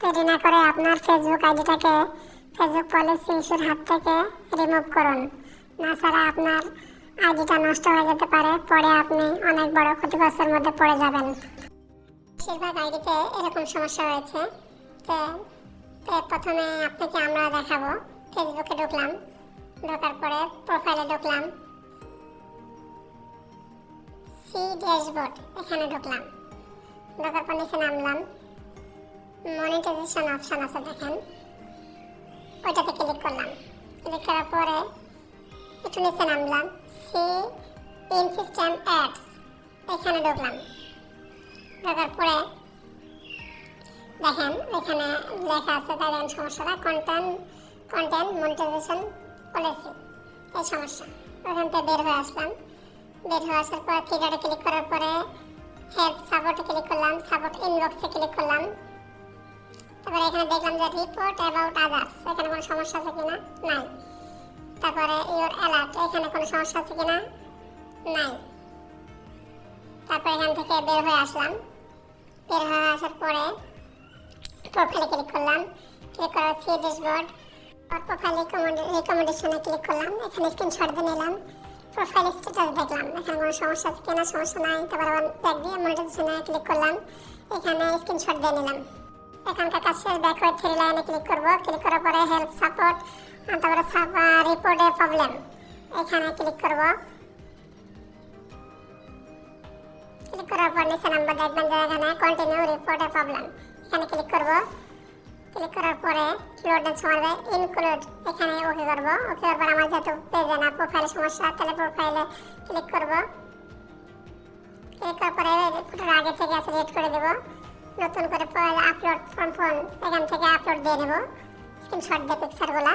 দেরি না করে আপনার ফেসবুক আইডিটাকে ফেসবুক পলিসি ইস্যুর হাত থেকে রিমুভ করুন। না ছাড়া আপনার আইডিটা নষ্ট হয়ে যেতে পারে, পরে আপনি অনেক বড় ক্ষতিগ্রস্তের মধ্যে পড়ে যাবেন। বেশিরভাগ আইডিতে এরকম সমস্যা হয়েছে যে প্রথমে আপনাকে আমরা দেখাবো। ফেসবুকে ঢুকলাম, ঢোকার পরে প্রোফাইলে ঢুকলাম। সি ড্যাশবোর্ড এখানে ঢুকলাম। ঢোকার পর নিচে নামলাম। মনিটাইজেশন অপশন আছে দেখেন ওইটাতে ক্লিক করলাম। ক্লিক করার পরে একটু নিচে নামলাম। সি ইন সিস্টেম অ্যাডস এখানে ঢুকলাম। ঢোকার পরে দেখেন, এখানে লেখা আছে দেখেন সমস্যাটা কন্টেন্ট কন্টেন্ট মনিটাইজেশন পলিসি এই সমস্যা। ওখান থেকে বের হয়ে আসলাম। বের হয়ে আসার পর থ্রিডটে ক্লিক করার পরে হেল্প সাপোর্টে ক্লিক করলাম সাপোর্ট ইনবক্সে ক্লিক করলাম। এখানে দেখলাম যে রিপোর্ট অ্যাবাউট আদার্স এখানে কোনো সমস্যা আছে কিনা? নাই। তারপরে ইওর অ্যালার্ট এখানে কোনো সমস্যা আছে কিনা? নাই। তারপর এখান থেকে বের হয়ে আসলাম। বের হয়ে আসার পরে প্রোফাইলে ক্লিক করলাম। ক্লিক করার সি ড্যাশবোর্ড প্রোফাইল রিকমেন্ডেশনে ক্লিক করলাম। এখানে স্ক্রিনশট দিয়ে নিলাম। প্রোফাইল স্ট্যাটাস দেখলাম। এখানে কোনো সমস্যা আছে কিনা? সমস্যা নাই। তারপর ব্যাক দিয়ে মনিটাইজেশনে ক্লিক করলাম। এখানে স্ক্রিনশট দিয়ে নিলাম। এখানকার কাজ শেষ ব্যাক হয়ে থ্রি লাইনে ক্লিক করব। ক্লিক করার পরে হেল্প সাপোর্ট তারপরে রিপোর্টে প্রবলেম এখানে ক্লিক করব। ক্লিক করার পর নিচে নাম্বার দেখবেন যে এখানে কন্টিনিউ রিপোর্টে প্রবলেম এখানে ক্লিক করব। ক্লিক করার পরে লোড সময় ইনক্লুড এখানে ওকে করব। ওকে করার পর আমার যেহেতু পেজে না প্রোফাইলে সমস্যা, তাহলে প্রোফাইলে ক্লিক করব। ক্লিক করার পরে ফটোর আগে থেকে আছে রেড করে দেব। নতুন করে আপলোড ফর্ম ফোন এখান থেকে আপলোড দিয়ে নেব। স্ক্রিনশট দিয়ে পিকচারগুলো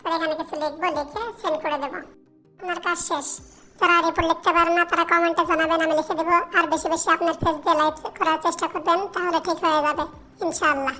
তো এখানে কিছু লিখব, লিখে সেন্ড করে দেবো। আপনার কাজ শেষ। যারা রিপোর্ট লিখতে পারেন না, তারা কমেন্টে জানাবেন, আমি লিখে দেবো। আর বেশি বেশি আপনার ফেস দিয়ে লাইভ করার চেষ্টা করবেন, তাহলে ঠিক হয়ে যাবে, ইনশাআল্লাহ।